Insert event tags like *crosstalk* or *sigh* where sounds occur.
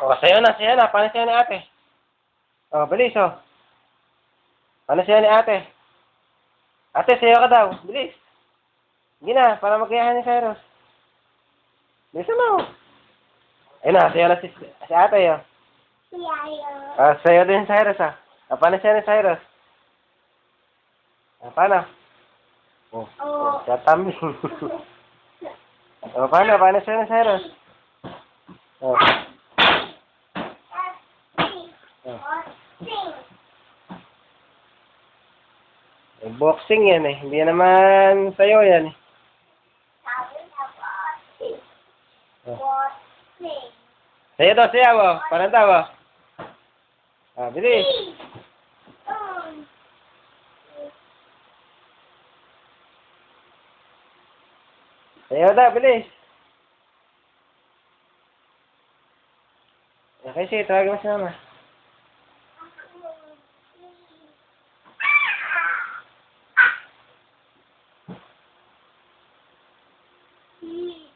O, sa'yo na, sa'yo na. Paano sa'yo ni ate? O, bilis, o. Paano sa'yo ni ate? Ate, sa'yo ka daw. Bilis. Sige na, para magayahan ni Cyrus. Bilisan mo. Ayun na, sa'yo na si, si ate, o. Ah, sa'yo din, Cyrus, ah. Ah, paano sa'yo ni Cyrus? Ah, paano? Oh, oh. tatami. *laughs* oh, paano? Paano sa'yo ni Cyrus? Oh. Eh, boxing yan eh. Hindi naman sa'yo yan eh. Sa'yo daw, sa'yo mo. Paano daw, oh. Ah, bilis. Sa'yo daw, bilis. Okay, sige, tawagin mo si mama. see.